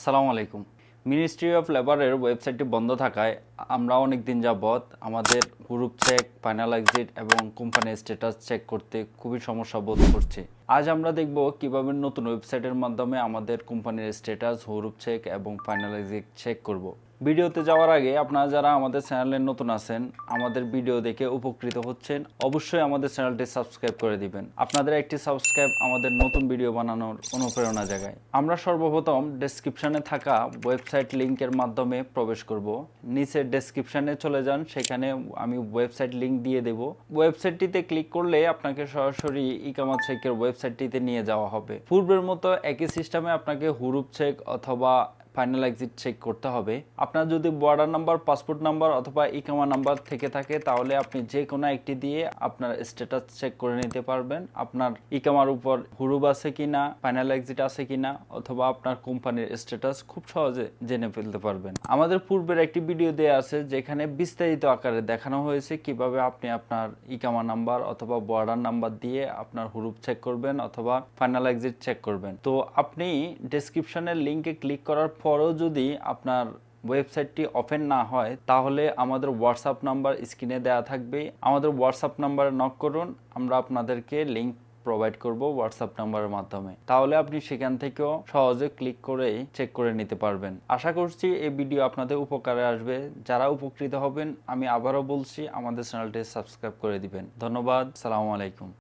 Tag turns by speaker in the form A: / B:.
A: আসসালামু আলাইকুম। Ministry of লেবারের ওয়েবসাইটটি বন্ধ থাকায় আমরা অনেক দিন যাবৎ আমাদের গ্রুপ চেক ফাইনাল এক্সিট এবং কোম্পানির স্ট্যাটাস চেক করতে খুবই সমস্যা বোধ করছি। আজ আমরা দেখব কীভাবে নতুন ওয়েবসাইটের মাধ্যমে আমাদের কোম্পানির স্ট্যাটাস হুরুপ চেক এবং ফাইনাল এক্সিট চেক করব। ভিডিওতে যাওয়ার আগে আপনারা যারা আমাদের চ্যানেলে নতুন আছেন, আমাদের ভিডিও দেখে উপকৃত হচ্ছেন, অবশ্যই আমাদের চ্যানেলটি সাবস্ক্রাইব করে দিবেন। আপনাদের একটি সাবস্ক্রাইব আমাদের নতুন ভিডিও বানানোর অনুপ্রেরণা জাগায়। আমরা সর্বপ্রথম ডেসক্রিপশানে থাকা ওয়েবসাইট লিঙ্কের মাধ্যমে প্রবেশ করব। নিচে ডেসক্রিপশানে চলে যান, সেখানে আমি ওয়েবসাইট লিঙ্ক দিয়ে দেব। ওয়েবসাইটটিতে ক্লিক করলে আপনাকে সরাসরি ইকামা চেকের ওয়েবসাইটটিতে নিয়ে যাওয়া হবে। পূর্বের মতো একই সিস্টেমে আপনাকে হুরুপ চেক অথবা ফাইনাল এক্সিট চেক করতে হবে। আপনার যদি বর্ডার নাম্বার পাসপোর্ট নাম্বার অথবা ইকামা নাম্বার থেকে থাকে, তাহলে আপনি যে কোনো একটি দিয়ে আপনার স্ট্যাটাস চেক করে নিতে পারবেন। আপনার ইকামার উপর হুরুব আছে কিনা ফাইনাল এক্সিট আছে কিনা, অথবা আপনার কোম্পানির স্ট্যাটাস খুব সহজে জেনে ফেলতে পারবেন। আমাদের পূর্বের একটি ভিডিও দেওয়া আছে, যেখানে বিস্তারিত আকারে দেখানো হয়েছে কীভাবে আপনি আপনার ইকামা নাম্বার অথবা বর্ডার নাম্বার দিয়ে আপনার হুরুপ চেক করবেন অথবা ফাইনাল এক্সিট চেক করবেন। তো আপনি ডেসক্রিপশনের লিঙ্কে ক্লিক করার পরেও যদি আপনার ওয়েবসাইটটি ওপেন না হয়, তাহলে আমাদের হোয়াটসঅ্যাপ নাম্বার স্ক্রিনে দেওয়া থাকবে। আমাদের হোয়াটসঅ্যাপ নাম্বারে নক করুন, আমরা আপনাদেরকে লিঙ্ক প্রোভাইড করব হোয়াটসঅ্যাপ নাম্বারের মাধ্যমে। তাহলে আপনি সেখান থেকেও সহজে ক্লিক করেই চেক করে নিতে পারবেন। আশা করছি এই ভিডিও আপনাদের উপকারে আসবে। যারা উপকৃত হবেন, আমি আবারও বলছি, আমাদের চ্যানেলটি সাবস্ক্রাইব করে দিবেন। ধন্যবাদ, সালামু আলাইকুম।